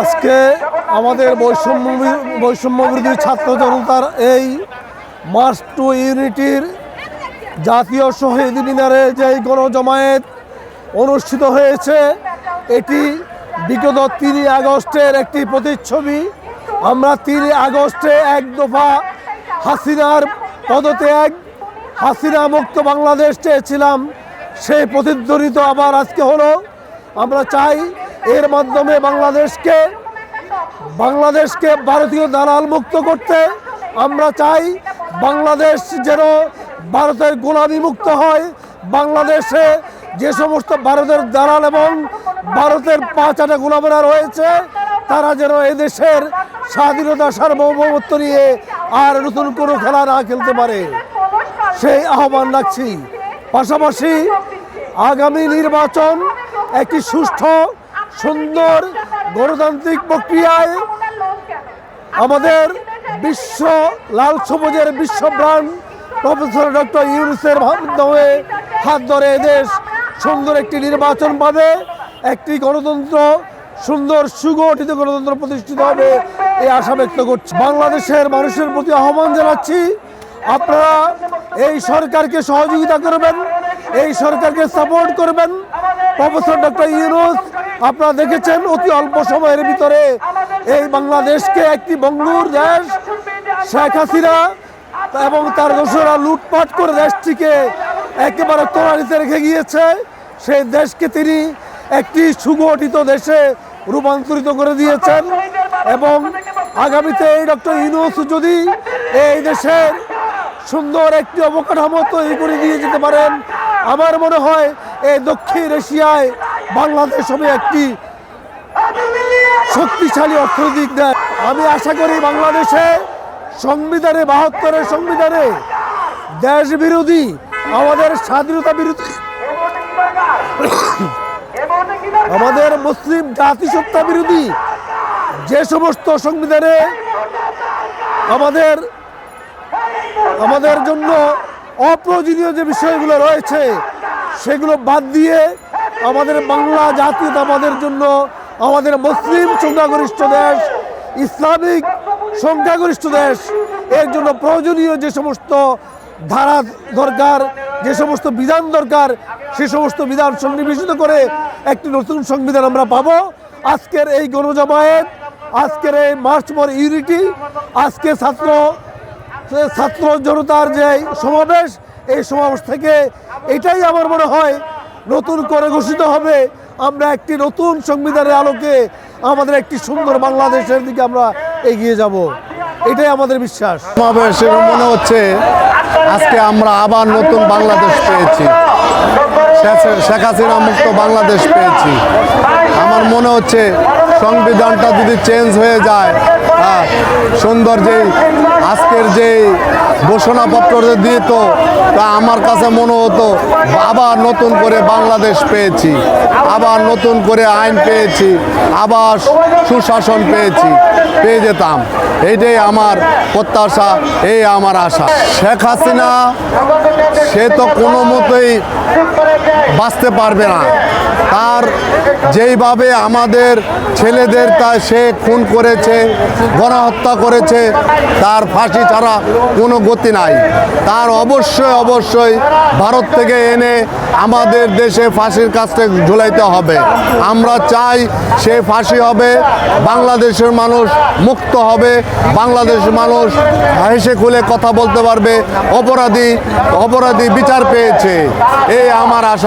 আজকে আমাদের বৈষম্য বৈষম্য বিরোধী ছাত্র জনতার এই মার্চ টু ইউনিটির জাতীয় শহীদ মিনারে যে গণজমায়েত অনুষ্ঠিত হয়েছে, এটি বিগত তিনই আগস্টের একটি প্রতিচ্ছবি। আমরা তিনই আগস্টে এক দফা হাসিনার পদত্যাগ, হাসিনা মুক্ত বাংলাদেশ চেয়েছিলাম, সেই প্রতিধ্বনিত আবার আজকে হলো। আমরা চাই এর মাধ্যমে বাংলাদেশকে বাংলাদেশকে ভারতীয় দালাল মুক্ত করতে আমরা চাই বাংলাদেশ যেন ভারতের গোলামি মুক্ত হয়। বাংলাদেশে যে সমস্ত ভারতের দালাল এবং ভারতের পাঁচ পাঁচাটা গোলামেরা রয়েছে, তারা যেন এদেশের স্বাধীনতা সার্বভৌমত্ব নিয়ে আর নতুন কোনো খেলা না খেলতে পারে। সেই আহ্বান রাখছি। পাশাপাশি আগামী নির্বাচন একটি সুষ্ঠু সুন্দর গণতান্ত্রিক প্রক্রিয়ায় আমাদের বিশ্ব লাল সবুজের বিশ্বব্রাণ প্রফেসর ডক্টর ইউনুসের মাধ্যমে হাত ধরে দেশ সুন্দর একটি নির্বাচন পাবে, একটি গণতন্ত্র সুন্দর সুগঠিত গণতন্ত্র প্রতিষ্ঠিত হবে, এই আশা ব্যক্ত করছি। বাংলাদেশের মানুষের প্রতি আহ্বান জানাচ্ছি, আপনারা এই সরকারকে সহযোগিতা করবেন, এই সরকারকে সাপোর্ট করবেন। প্রফেসর ডক্টর ইউনুস আপনারা দেখেছেন অতি অল্প সময়ের ভিতরে এই বাংলাদেশকে একটি বঙ্গুর দেশ, শেখ হাসিনা এবং তার দোষরা লুটপাট করে দেশটিকে একেবারে তোলানিতে রেখে গিয়েছে। সেই দেশকে তিনি একটি সুগঠিত দেশে রূপান্তরিত করে দিয়েছেন এবং আগামীতে এই ডক্টর ইউনুস যদি এই দেশের সুন্দর একটি অবকাঠামো তৈরি করে দিয়ে যেতে পারেন, আমার মনে হয় এই দক্ষিণ এশিয়ায় বাংলাদেশ হবে একটি শক্তিশালী অর্থনৈতিক দেশ। আমি আশা করি বাংলাদেশে সংবিধানে, বাহাত্তরের সংবিধানে দেশ বিরোধী, আমাদের স্বাধীনতা বিরোধী আমাদের মুসলিম জাতিসত্তা বিরোধী যে সমস্ত সংবিধানে আমাদের আমাদের জন্য অপ্রয়োজনীয় যে বিষয়গুলো রয়েছে, সেগুলো বাদ দিয়ে আমাদের বাংলা জাতীয়তাবাদের জন্য আমাদের মুসলিম সংখ্যাগরিষ্ঠ দেশ, ইসলামিক সংখ্যাগরিষ্ঠ দেশ, এর জন্য প্রয়োজনীয় যে সমস্ত ধারা দরকার, যে সমস্ত বিধান দরকার, সে সমস্ত বিধান সন্নিবেশিত করে একটি নতুন সংবিধান আমরা পাবো। আজকের এই গণজমায়েত, আজকের এই মার্চ ফর ইউনিটি, আজকে ছাত্র ছাত্র জনতার যে সমাবেশ, এই সমাবেশ থেকে এটাই আমার মনে হয় নতুন করে ঘোষিত হবে। আমরা একটি নতুন সংবিধানের আলোকে আমাদের একটি সুন্দর বাংলাদেশের দিকে আমরা এগিয়ে যাব। এটাই আমাদের বিশ্বাস। মনে হচ্ছে আজকে আমরা আবার নতুন বাংলাদেশ পেয়েছি। শেখ হাসিনা মুক্ত বাংলাদেশ পেয়েছি। আমার মনে হচ্ছে সংবিধানটা যদি চেঞ্জ হয়ে যায় হ্যাঁ, সুন্দর যেই আজকের যেই ঘোষণাপত্র যে দিত তা আমার কাছে মনে হতো আবার নতুন করে বাংলাদেশ পেয়েছি আবার নতুন করে আইন পেয়েছি আবার সুশাসন পেয়েছি পেয়ে যেতাম। এইটাই আমার প্রত্যাশা এই আমার আশা। শেখ হাসিনা সে তো কোনো মতেই বাঁচতে পারবে না। তার যেইভাবে আমাদের ছেলেদের তা সে খুন করেছে, গণহত্যা করেছে, তার ফাঁসি ছাড়া কোনো গতি নাই। তার অবশ্যই অবশ্যই ভারত থেকে এনে আমাদের দেশে ফাঁসির কাজটা ঝুলাইতে হবে। আমরা চাই সে ফাঁসি হবে, বাংলাদেশের মানুষ মুক্ত হবে বাংলাদেশের মানুষ হেসে খুলে কথা বলতে পারবে, অপরাধী অপরাধী বিচার পেয়েছে। এই আমার আশা।